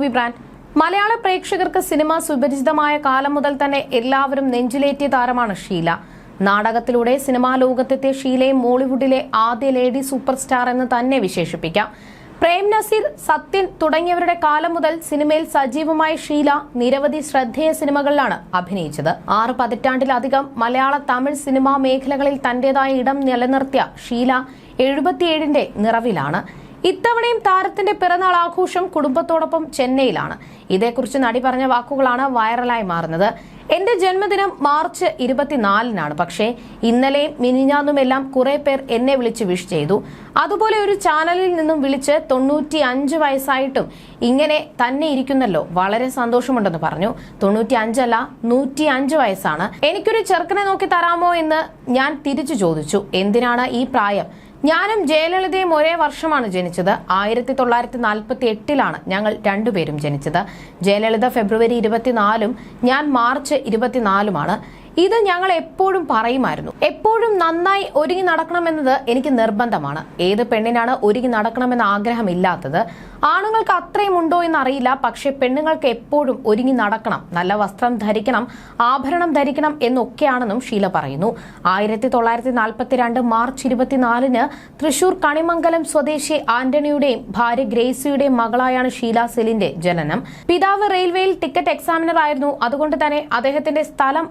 Movie brand മലയാള പ്രേക്ഷകർക്ക് cinema സുപരിചിതമായ കാലം മുതൽ തന്നെ എല്ലാവരും നെഞ്ചിലേറ്റിയ താരമാണ് ഷീല. നാടകത്തിലൂടെ സിനിമാ ലോകത്തെത്തിയ ഷീലയെ മോളിവുഡിലെ ആദ്യ ലേഡി സൂപ്പർ സ്റ്റാർ എന്ന് തന്നെ വിശേഷിപ്പിക്കാം. പ്രേം നസീർ സത്യൻ തുടങ്ങിയവരുടെ കാലം മുതൽ സിനിമയിൽ സജീവമായ ഷീല നിരവധി ശ്രദ്ധേയ സിനിമകളിലാണ് അഭിനയിച്ചത്. ആറ് പതിറ്റാണ്ടിലധികം മലയാള തമിഴ് സിനിമാ മേഖലകളിൽ തന്റേതായ ഇടം നിലനിർത്തിയ ഷീല എഴുപത്തിയേഴിന്റെ നിറവിലാണ്. ഇത്തവണയും താരത്തിന്റെ പിറന്നാൾ ആഘോഷം കുടുംബത്തോടൊപ്പം ചെന്നൈയിലാണ്. ഇതേക്കുറിച്ച് നടി പറഞ്ഞ വാക്കുകളാണ് വൈറലായി മാറുന്നത്. എന്റെ ജന്മദിനം മാർച്ച് ഇരുപത്തിനാലിനാണ്. പക്ഷേ ഇന്നലെയും മിനിഞ്ഞാന്നുമെല്ലാം കുറെ പേർ എന്നെ വിളിച്ച് വിഷ് ചെയ്തു. അതുപോലെ ഒരു ചാനലിൽ നിന്നും വിളിച്ച് തൊണ്ണൂറ്റി അഞ്ച് വയസ്സായിട്ടും ഇങ്ങനെ തന്നെ ഇരിക്കുന്നല്ലോ. വളരെ സന്തോഷമുണ്ടെന്ന് പറഞ്ഞു. തൊണ്ണൂറ്റി അഞ്ചല്ല നൂറ്റി അഞ്ച് വയസ്സാണ്. എനിക്കൊരു ചെറുക്കനെ നോക്കി തരാമോ എന്ന് ഞാൻ തിരിച്ചു ചോദിച്ചു. എന്തിനാണ് ഈ പ്രായം? ഞാനും ജയലളിതയും ഒരേ വർഷമാണ് ജനിച്ചത്. ആയിരത്തി തൊള്ളായിരത്തി നാൽപ്പത്തി എട്ടിലാണ് ഞങ്ങൾ രണ്ടുപേരും ജനിച്ചത്. ജയലളിത ഫെബ്രുവരി ഇരുപത്തിനാലും ഞാൻ മാർച്ച് ഇരുപത്തിനാലുമാണ്. ഇത് ഞങ്ങൾ എപ്പോഴും പറയുമായിരുന്നു. എപ്പോഴും നന്നായി ഒരുങ്ങി നടക്കണമെന്നത് എനിക്ക് നിർബന്ധമാണ്. ഏത് പെണ്ണിനാണ് ഒരുങ്ങി നടക്കണമെന്ന ആഗ്രഹമില്ലാത്തത്? ആണുങ്ങൾക്ക് അത്രയും ഉണ്ടോ എന്ന് അറിയില്ല പക്ഷെ പെണ്ണുങ്ങൾക്ക് എപ്പോഴും ഒരുങ്ങി നടക്കണം. നല്ല വസ്ത്രം ധരിക്കണം ആഭരണം ധരിക്കണം എന്നൊക്കെയാണെന്നും ഷീല പറയുന്നു. ആയിരത്തി തൊള്ളായിരത്തി നാൽപ്പത്തിരണ്ട് മാർച്ച് ഇരുപത്തിനാലിന് തൃശൂർ കണിമംഗലം സ്വദേശി ആന്റണിയുടെയും ഭാര്യ ഗ്രേസിയുടെയും മകളായാണ് ഷീല സെലിന്റെ ജനനം. പിതാവ് റെയിൽവേയിൽ ടിക്കറ്റ് എക്സാമിനർ ആയിരുന്നു അതുകൊണ്ട് തന്നെ അദ്ദേഹത്തിന്റെ സ്ഥലം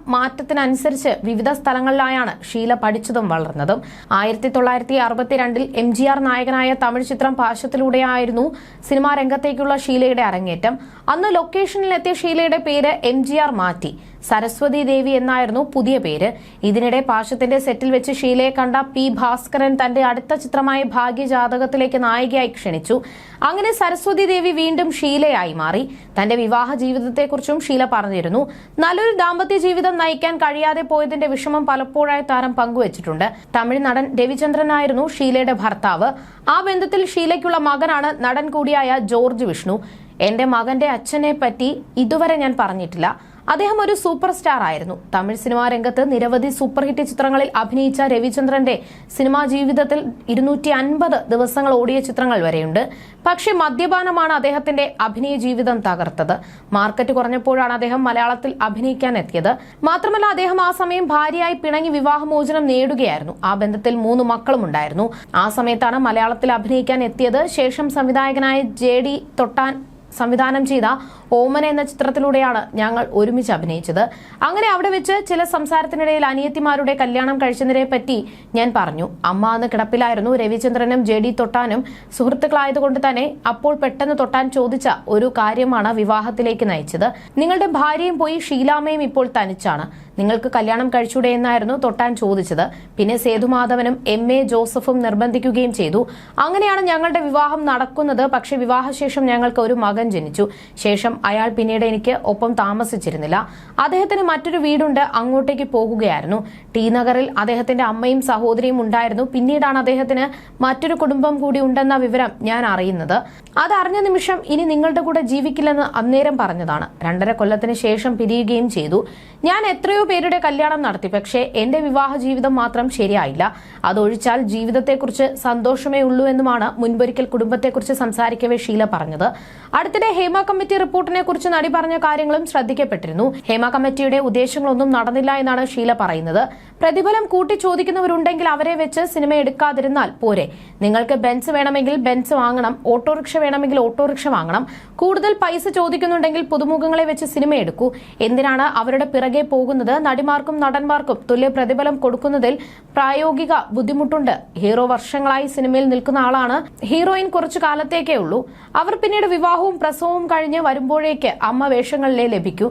മാറ്റത്തിനനുസരിച്ച് വിവിധ സ്ഥലങ്ങളിലായാണ് ഷീല പഠിച്ചതും വളർന്നതും. ആയിരത്തി തൊള്ളായിരത്തി അറുപത്തിരണ്ടിൽ എം ജി ആർ നായകനായ തമിഴ് ചിത്രം പാശത്തിലൂടെയായിരുന്നു സിനിമാ രംഗത്തേക്കുള്ള ഷീലയുടെ അരങ്ങേറ്റം. അന്ന് ലൊക്കേഷനിലെത്തിയ ഷീലയുടെ പേര് എം ജി ആർ മാറ്റി. സരസ്വതി ദേവി എന്നായിരുന്നു പുതിയ പേര്. ഇതിനിടെ പാശത്തിന്റെ സെറ്റിൽ വെച്ച് ഷീലയെ കണ്ട പി ഭാസ്കരൻ തന്റെ അടുത്ത ചിത്രമായ ഭാഗ്യജാതകത്തിലേക്ക് നായികയായി ക്ഷണിച്ചു. അങ്ങനെ സരസ്വതി ദേവി വീണ്ടും ഷീലയായി മാറി. തന്റെ വിവാഹ ജീവിതത്തെക്കുറിച്ചും ഷീല പറഞ്ഞിരുന്നു. നല്ലൊരു ദാമ്പത്യ ജീവിതം നയിക്കാൻ കഴിയാതെ പോയതിന്റെ വിഷമം പലപ്പോഴായി താരം പങ്കുവച്ചിട്ടുണ്ട്. തമിഴ് നടൻ രവിചന്ദ്രനായിരുന്നു ഷീലയുടെ ഭർത്താവ്. ആ ബന്ധത്തിൽ ഷീലയ്ക്കുള്ള മകനാണ് നടൻ കൂടിയായ ജോർജ് വിഷ്ണു. എന്റെ മകന്റെ അച്ഛനെ പറ്റി ഇതുവരെ ഞാൻ പറഞ്ഞിട്ടില്ല. അദ്ദേഹം ഒരു സൂപ്പർ സ്റ്റാർ ആയിരുന്നു. തമിഴ് സിനിമാ രംഗത്ത് നിരവധി സൂപ്പർ ഹിറ്റ് ചിത്രങ്ങളിൽ അഭിനയിച്ച രവിചന്ദ്രന്റെ സിനിമാ ജീവിതത്തിൽ ഇരുന്നൂറ്റി അൻപത് ദിവസങ്ങൾ ഓടിയ ചിത്രങ്ങൾ വരെയുണ്ട്. പക്ഷേ മദ്യപാനമാണ് അദ്ദേഹത്തിന്റെ അഭിനയ ജീവിതം തകർത്തത്. മാർക്കറ്റ് കുറഞ്ഞപ്പോഴാണ് അദ്ദേഹം മലയാളത്തിൽ അഭിനയിക്കാൻ എത്തിയത്. മാത്രമല്ല അദ്ദേഹം ആ സമയം ഭാര്യയായി പിണങ്ങി വിവാഹമോചനം നേടുകയായിരുന്നു. ആ ബന്ധത്തിൽ മൂന്ന് മക്കളും ഉണ്ടായിരുന്നു. ആ സമയത്താണ് മലയാളത്തിൽ അഭിനയിക്കാൻ എത്തിയത്. ശേഷം സംവിധായകനായ ജെ ഡി തൊട്ടാൻ സംവിധാനം ചെയ്ത ഓമന എന്ന ചിത്രത്തിലൂടെയാണ് ഞങ്ങൾ ഒരുമിച്ച് അഭിനയിച്ചത്. അങ്ങനെ അവിടെ വെച്ച് ചില സംസാരത്തിനിടയിൽ അനിയത്തിമാരുടെ കല്യാണം കഴിച്ചതിനെ പറ്റി ഞാൻ പറഞ്ഞു. അമ്മ അന്ന് കിടപ്പിലായിരുന്നു. രവിചന്ദ്രനും ജെ ഡി തൊട്ടാനും സുഹൃത്തുക്കളായതുകൊണ്ട് തന്നെ അപ്പോൾ പെട്ടെന്ന് തൊട്ടാൻ ചോദിച്ച ഒരു കാര്യമാണ് വിവാഹത്തിലേക്ക് നയിച്ചത്. നിങ്ങളുടെ ഭാര്യയും പോയി ഷീലാമയും ഇപ്പോൾ തനിച്ചാണ്. നിങ്ങൾക്ക് കല്യാണം കഴിച്ചൂടെ എന്നായിരുന്നു തൊട്ടാൻ ചോദിച്ചത്. പിന്നെ സേതുമാധവനും എം എ ജോസഫും നിർബന്ധിക്കുകയും ചെയ്തു. അങ്ങനെയാണ് ഞങ്ങളുടെ വിവാഹം നടക്കുന്നത്. പക്ഷെ വിവാഹശേഷം ഞങ്ങൾക്ക് ഒരു മകൻ ജനിച്ചു. ശേഷം അയാൾ പിന്നീട് എനിക്ക് ഒപ്പം താമസിച്ചിരുന്നില്ല. അദ്ദേഹത്തിന് മറ്റൊരു വീടുണ്ട് അങ്ങോട്ടേക്ക് പോകുകയായിരുന്നു. ടി നഗറിൽ അദ്ദേഹത്തിന്റെ അമ്മയും സഹോദരിയും ഉണ്ടായിരുന്നു. പിന്നീടാണ് അദ്ദേഹത്തിന് മറ്റൊരു കുടുംബം കൂടി ഉണ്ടെന്ന വിവരം ഞാൻ അറിയുന്നത്. അതറിഞ്ഞ നിമിഷം ഇനി നിങ്ങളുടെ കൂടെ ജീവിക്കില്ലെന്ന് അന്നേരം പറഞ്ഞതാണ്. രണ്ടര കൊല്ലത്തിന് ശേഷം പിരിയുകയും ചെയ്തു. ഞാൻ എത്രയോ പേരുടെ കല്യാണം നടത്തി പക്ഷേ എന്റെ വിവാഹ ജീവിതം മാത്രം ശരിയായില്ല. അതൊഴിച്ചാൽ ജീവിതത്തെക്കുറിച്ച് സന്തോഷമേ ഉള്ളൂ എന്നുമാണ് മുൻപൊരിക്കൽ കുടുംബത്തെക്കുറിച്ച് സംസാരിക്കവേ ഷീല പറഞ്ഞത്. അടുത്തിടെ ഹേമ കമ്മിറ്റി റിപ്പോർട്ടിനെ കുറിച്ച് നടി പറഞ്ഞ കാര്യങ്ങളും ശ്രദ്ധിക്കപ്പെട്ടിരുന്നു. ഹേമ കമ്മിറ്റിയുടെ ഉദ്ദേശങ്ങളൊന്നും നടന്നില്ല എന്നാണ് ഷീല പറയുന്നത്. പ്രതിഫലം കൂട്ടി ചോദിക്കുന്നവരുണ്ടെങ്കിൽ അവരെ വെച്ച് സിനിമ എടുക്കാതിരുന്നാൽ പോരെ. നിങ്ങൾക്ക് ബെൻസ് വേണമെങ്കിൽ ബെൻസ് വാങ്ങണം ഓട്ടോറിക്ഷ വേണമെങ്കിൽ ഓട്ടോറിക്ഷ വാങ്ങണം. കൂടുതൽ പൈസ ചോദിക്കുന്നുണ്ടെങ്കിൽ പുതുമുഖങ്ങളെ വെച്ച് സിനിമ എടുക്കൂ. എന്തിനാണ് അവരുടെ പിറകെ പോകുന്നത്? നടിമാർക്കും നടന്മാർക്കും തുല്യ പ്രതിഫലം കൊടുക്കുന്നതിൽ പ്രായോഗിക ബുദ്ധിമുട്ടുണ്ട്. ഹീറോ വർഷങ്ങളായി സിനിമയിൽ നിൽക്കുന്ന ആളാണ്. ഹീറോയിൻ കുറച്ചു കാലത്തേക്കേ ഉള്ളൂ. അവർ പിന്നീട് വിവാഹവും പ്രസവവും കഴിഞ്ഞ് വരുമ്പോഴേക്ക് അമ്മ വേഷങ്ങളിലേ ലഭിക്കൂ.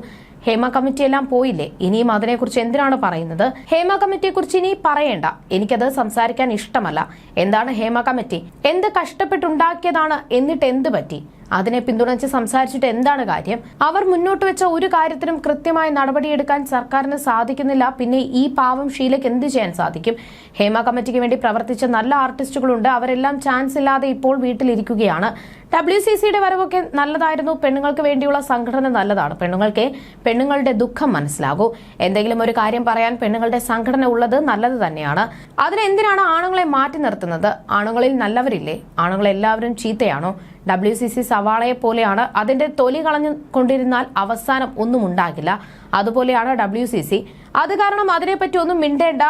ഹേമ കമ്മിറ്റി എല്ലാം പോയില്ലേ? ഇനിയും അതിനെക്കുറിച്ച് എന്തിനാണ് പറയുന്നത്? ഹേമ കമ്മിറ്റിയെ കുറിച്ച് ഇനി പറയേണ്ട. എനിക്കത് സംസാരിക്കാൻ ഇഷ്ടമല്ല. എന്താണ് ഹേമ കമ്മിറ്റി? എന്ത് കഷ്ടപ്പെട്ടുണ്ടാക്കിയതാണ്? എന്നിട്ട് എന്ത് പറ്റി? അതിനെ പിന്തുണച്ച് സംസാരിച്ചിട്ട് എന്താണ് കാര്യം? അവർ മുന്നോട്ട് വെച്ച ഒരു കാര്യത്തിനും കൃത്യമായി നടപടിയെടുക്കാൻ സർക്കാരിന് സാധിക്കുന്നില്ല. പിന്നെ ഈ പാവം ഷീലയ്ക്ക് എന്ത് ചെയ്യാൻ സാധിക്കും? ഹേമ കമ്മിറ്റിക്ക് വേണ്ടി പ്രവർത്തിച്ച നല്ല ആർട്ടിസ്റ്റുകളുണ്ട്. അവരെല്ലാം ചാൻസ് ഇല്ലാതെ ഇപ്പോൾ വീട്ടിലിരിക്കുകയാണ്. ഡബ്ല്യു സി സിയുടെ വരവൊക്കെ നല്ലതായിരുന്നു. പെണ്ണുങ്ങൾക്ക് വേണ്ടിയുള്ള സംഘടന നല്ലതാണ്. പെണ്ണുങ്ങൾക്ക് പെണ്ണുങ്ങളുടെ ദുഃഖം മനസ്സിലാകൂ. എന്തെങ്കിലും ഒരു കാര്യം പറയാൻ പെണ്ണുങ്ങളുടെ സംഘടന ഉള്ളത് നല്ലത് തന്നെയാണ്. അതിനെന്തിനാണ് ആണുങ്ങളെ മാറ്റി നിർത്തുന്നത്? ആണുങ്ങളിൽ നല്ലവരില്ലേ? ആണുങ്ങൾ എല്ലാവരും ചീത്തയാണോ? ഡബ്ല്യു സി സി സവാളയെ പോലെയാണ് അതിന്റെ തൊലി കളഞ്ഞു കൊണ്ടിരുന്നാൽ അവസാനം ഒന്നും ഉണ്ടാകില്ല. അതുപോലെയാണ് ഡബ്ല്യു സി സി അത് കാരണം അതിനെപ്പറ്റി ഒന്നും മിണ്ടേണ്ട.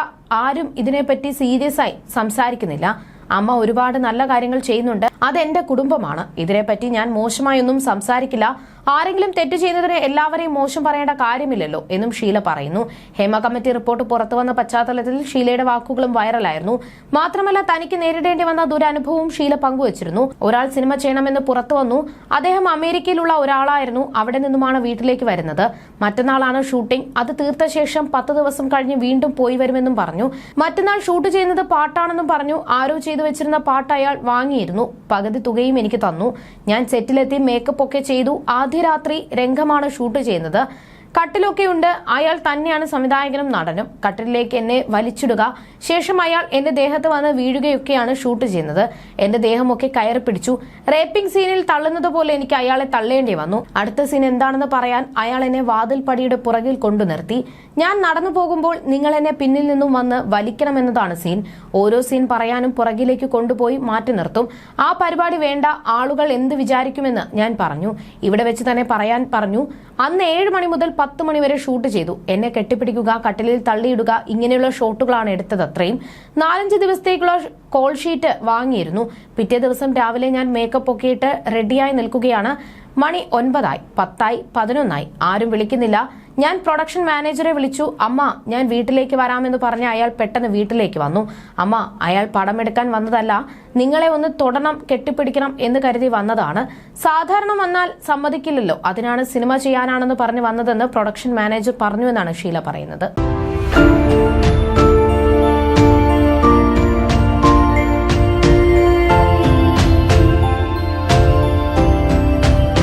ആരും ഇതിനെപ്പറ്റി സീരിയസ് ആയി സംസാരിക്കുന്നില്ല. അമ്മ ഒരുപാട് നല്ല കാര്യങ്ങൾ ചെയ്യുന്നുണ്ട്. അത് എന്റെ കുടുംബമാണ്. ഇതിനെപ്പറ്റി ഞാൻ മോശമായൊന്നും സംസാരിക്കില്ല. ആരെങ്കിലും തെറ്റ് ചെയ്യുന്നതിന് എല്ലാവരെയും മോശം പറയേണ്ട കാര്യമില്ലല്ലോ എന്നും ഷീല പറയുന്നു. ഹേമ കമ്മിറ്റി റിപ്പോർട്ട് പുറത്തു വന്ന പശ്ചാത്തലത്തിൽ ഷീലയുടെ വാക്കുകളും വൈറലായിരുന്നു. മാത്രമല്ല തനിക്ക് നേരിടേണ്ടി വന്ന ദുരനുഭവവും ഷീല പങ്കുവച്ചിരുന്നു. ഒരാൾ സിനിമ ചെയ്യണമെന്ന് പുറത്തു വന്നു. അദ്ദേഹം അമേരിക്കയിലുള്ള ഒരാളായിരുന്നു. അവിടെ നിന്നുമാണ് വീട്ടിലേക്ക് വരുന്നത്. മറ്റന്നാളാണ് ഷൂട്ടിംഗ്. അത് തീർത്ത ശേഷം പത്ത് ദിവസം കഴിഞ്ഞ് വീണ്ടും പോയി വരുമെന്നും പറഞ്ഞു. മറ്റന്നാൾ ഷൂട്ട് ചെയ്യുന്നത് പാട്ടാണെന്നും പറഞ്ഞു. ആരോ വെച്ചിരുന്ന പാട്ട് അയാൾ വാങ്ങിയിരുന്നു. പകുതി തുകയും എനിക്ക് തന്നു. ഞാൻ സെറ്റിലെത്തി മേക്കപ്പ് ഒക്കെ ചെയ്തു. ആദ്യ രാത്രി രംഗമാണ് ഷൂട്ട് ചെയ്യുന്നത്. കട്ടിലൊക്കെ ഉണ്ട് അയാൾ തന്നെയാണ് സംവിധായകനും നടനും. കട്ടിലേക്ക് എന്നെ വലിച്ചിടുക. ശേഷം അയാൾ എന്റെ ദേഹത്ത് വന്ന് വീഴുകയൊക്കെയാണ് ഷൂട്ട് ചെയ്യുന്നത്. എന്റെ ദേഹമൊക്കെ കയറി പിടിച്ചു. റേപ്പിംഗ് സീനിൽ തള്ളുന്നത് പോലെ എനിക്ക് അയാളെ തള്ളേണ്ടി വന്നു. അടുത്ത സീൻ എന്താണെന്ന് പറയാൻ അയാൾ എന്നെ വാതിൽ പടിയുടെ പുറകിൽ കൊണ്ടു നിർത്തി. ഞാൻ നടന്നു പോകുമ്പോൾ നിങ്ങൾ എന്നെ പിന്നിൽ നിന്നും വന്ന് വലിക്കണമെന്നതാണ് സീൻ. ഓരോ സീൻ പറയാനും പുറകിലേക്ക് കൊണ്ടുപോയി മാറ്റി നിർത്തും. ആ പരിപാടി വേണ്ട. ആളുകൾ എന്ത് വിചാരിക്കുമെന്ന് ഞാൻ പറഞ്ഞു. ഇവിടെ വെച്ച് തന്നെ പറയാൻ പറഞ്ഞു. അന്ന് ഏഴ് മണി മുതൽ പത്ത് മണിവരെ ഷൂട്ട് ചെയ്തു. എന്നെ കെട്ടിപ്പിടിക്കുക കട്ടിലിൽ തള്ളിയിടുക ഇങ്ങനെയുള്ള ഷോട്ടുകളാണ് എടുത്തത് അത്രയും. നാലഞ്ച് ദിവസത്തേക്കുള്ള കോൾ ഷീറ്റ് വാങ്ങിയിരുന്നു. പിറ്റേ ദിവസം രാവിലെ ഞാൻ മേക്കപ്പ് ഒക്കെ ഇട്ട് റെഡിയായി നിൽക്കുകയാണ്. മണി ഒൻപതായി പത്തായി പതിനൊന്നായി. ആരും വിളിക്കുന്നില്ല. ഞാൻ പ്രൊഡക്ഷൻ മാനേജറെ വിളിച്ചു. അമ്മ ഞാൻ വീട്ടിലേക്ക് വരാമെന്ന് പറഞ്ഞ് അയാൾ പെട്ടെന്ന് വീട്ടിലേക്ക് വന്നു. അമ്മ അയാൾ പടമെടുക്കാൻ വന്നതല്ല. നിങ്ങളെ ഒന്ന് തൊടണം കെട്ടിപ്പിടിക്കണം എന്ന് കരുതി വന്നതാണ്. സാധാരണ വന്നാൽ സമ്മതിക്കില്ലല്ലോ. അതിനാണ് സിനിമ ചെയ്യാനാണെന്ന് പറഞ്ഞു വന്നതെന്ന് പ്രൊഡക്ഷൻ മാനേജർ പറഞ്ഞു എന്നാണ് ഷീല പറയുന്നത്.